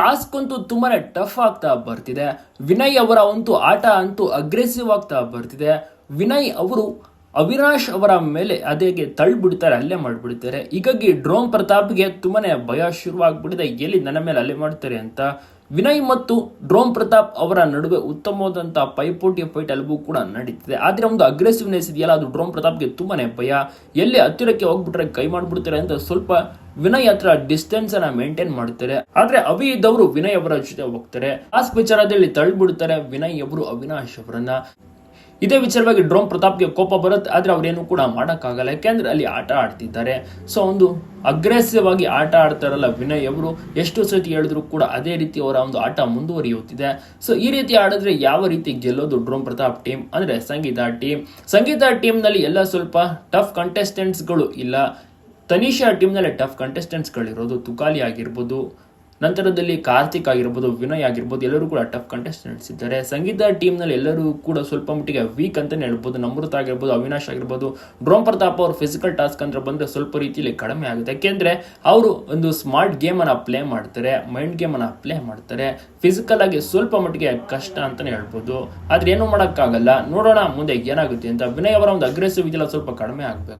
Task ಅಂತೂ ತುಂಬಾ tough ಆಗ್ತಾ ಬರ್ತಿದೆ. ವಿನಯ್ ಅವರ ಒಂದು ಆಟ ಅಂತೂ ಅಗ್ರೆಸಿವ್ ಆಗ್ತಾ ಬರ್ತಿದೆ. ವಿನಯ್ ಅವರು ಅವಿನಾಶ್ ಅವರ ಮೇಲೆ ಅದೇಗೆ ತಳ್ಳಿಬಿಡ್ತಾರೆ, ಅಲ್ಲೇ ಮಾಡಿಬಿಡ್ತಾರೆ. ಹೀಗಾಗಿ ಡ್ರೋನ್ ಪ್ರತಾಪ್ಗೆ ತುಂಬಾನೇ ಭಯ ಶುರುವಾಗ್ಬಿಟ್ಟಿದೆ. ಎಲ್ಲಿ ನನ್ನ ಮೇಲೆ ಅಲ್ಲೇ ಮಾಡ್ತಾರೆ ಅಂತ. ವಿನಯ್ ಮತ್ತು ಡ್ರೋಮ್ ಪ್ರತಾಪ್ ಅವರ ನಡುವೆ ಉತ್ತಮವಾದಂತಹ ಪೈಪೋಟಿ ಫೈಟ್ ಎಲ್ಲವೂ ಕೂಡ ನಡೀತಿದೆ. ಆದ್ರೆ ಒಂದು ಅಗ್ರೆಸಿವ್ನೆಸ್ ಇದೆಯಲ್ಲ, ಅದು ಡ್ರೋನ್ ಪ್ರತಾಪ್ಗೆ ತುಂಬಾನೇ ಭಯ. ಎಲ್ಲಿ ಹತ್ತಿರಕ್ಕೆ ಹೋಗ್ಬಿಟ್ರೆ ಕೈ ಮಾಡ್ಬಿಡ್ತಾರೆ ಅಂತ ಸ್ವಲ್ಪ ವಿನಯ್ ಹತ್ರ ಡಿಸ್ಟೆನ್ಸ್ ಅನ್ನ ಮೇಂಟೈನ್ ಮಾಡ್ತಾರೆ. ಆದ್ರೆ ಅವಿ ಇದ್ದವರು ವಿನಯ್ ಅವರ ಜೊತೆ ಹೋಗ್ತಾರೆ. ಆ ವಿಚಾರದಲ್ಲಿ ತಳ್ಳಿಬಿಡ್ತಾರೆ ವಿನಯ್ ಅವರು ಅವಿನಾಶ್ ಅವರನ್ನ. ಇದೇ ವಿಚಾರವಾಗಿ ಡ್ರೋನ್ ಪ್ರತಾಪ್ಗೆ ಕೋಪ ಬರುತ್ತೆ, ಆದರೆ ಅವರೇನು ಕೂಡ ಮಾಡೋಕ್ಕಾಗಲ್ಲ. ಯಾಕೆಂದರೆ ಅಲ್ಲಿ ಆಟ ಆಡ್ತಿದ್ದಾರೆ. ಸೊ ಒಂದು ಅಗ್ರೆಸಿವ್ ಆಗಿ ಆಟ ಆಡ್ತಾರಲ್ಲ ವಿನಯ್ ಅವರು, ಎಷ್ಟು ಸತಿ ಹೇಳಿದ್ರು ಕೂಡ ಅದೇ ರೀತಿ ಅವರ ಒಂದು ಆಟ ಮುಂದುವರಿಯುತ್ತಿದೆ. ಸೊ ಈ ರೀತಿ ಆಡಿದ್ರೆ ಯಾವ ರೀತಿ ಗೆಲ್ಲೋದು ಡ್ರೋನ್ ಪ್ರತಾಪ್ ಟೀಮ್? ಅಂದರೆ ಸಂಗೀತ ಟೀಮ್. ಸಂಗೀತ ಟೀಮ್ನಲ್ಲಿ ಎಲ್ಲ ಸ್ವಲ್ಪ ಟಫ್ ಕಂಟೆಸ್ಟೆಂಟ್ಸ್ಗಳು ಇಲ್ಲ. ತನಿಷಾ ಟೀಮ್ನಲ್ಲಿ ಟಫ್ ಕಂಟೆಸ್ಟೆಂಟ್ಸ್ಗಳಿರೋದು ತುಕಾಲಿ ಆಗಿರ್ಬೋದು. ನಂತರದಲ್ಲಿ ಕಾರ್ತಿಕ್ ಆಗಿರ್ಬೋದು, ವಿನಯ್ ಆಗಿರ್ಬೋದು, ಎಲ್ಲರೂ ಕೂಡ ಟಫ್ ಕಂಟೆಸ್ಟೆಂಟ್ಸ್ ಇದ್ದಾರೆ ಸಂಗೀತ ಟೀಮ್ನಲ್ಲಿ ಎಲ್ಲರೂ ಕೂಡ ಸ್ವಲ್ಪ ಮಟ್ಟಿಗೆ ವೀಕ್ ಅಂತಲೇ ಹೇಳ್ಬೋದು. ನಮೃತ ಆಗಿರ್ಬೋದು, ಅವಿನಾಶ್ ಆಗಿರ್ಬೋದು ಡ್ರೋಮ್ ಪ್ರತಾಪ್ ಅವ್ರ ಫಿಸಿಕಲ್ ಟಾಸ್ಕ್ ಅಂದ್ರೆ ಬಂದರೆ ಸ್ವಲ್ಪ ರೀತಿಯಲ್ಲಿ ಕಡಿಮೆ ಆಗುತ್ತೆ. ಯಾಕೆಂದ್ರೆ ಅವರು ಒಂದು ಸ್ಮಾರ್ಟ್ ಗೇಮ್ ಅನ್ನ ಪ್ಲೇ ಮಾಡ್ತಾರೆ ಮೈಂಡ್ ಗೇಮ್ ಅನ್ನ ಪ್ಲೇ ಮಾಡ್ತಾರೆ. ಫಿಸಿಕಲ್ ಆಗಿ ಸ್ವಲ್ಪ ಮಟ್ಟಿಗೆ ಕಷ್ಟ ಅಂತಲೇ ಹೇಳ್ಬೋದು. ಆದ್ರೆ ಏನು ಮಾಡೋಕ್ಕಾಗಲ್ಲ. ನೋಡೋಣ ಮುಂದೆ ಏನಾಗುತ್ತೆ ಅಂತ. ವಿನಯ್ ಅವರ ಒಂದು ಅಗ್ರೆಸಿವ್ ಇದೆಲ್ಲ ಸ್ವಲ್ಪ ಕಡಿಮೆ ಆಗ್ಬೇಕು.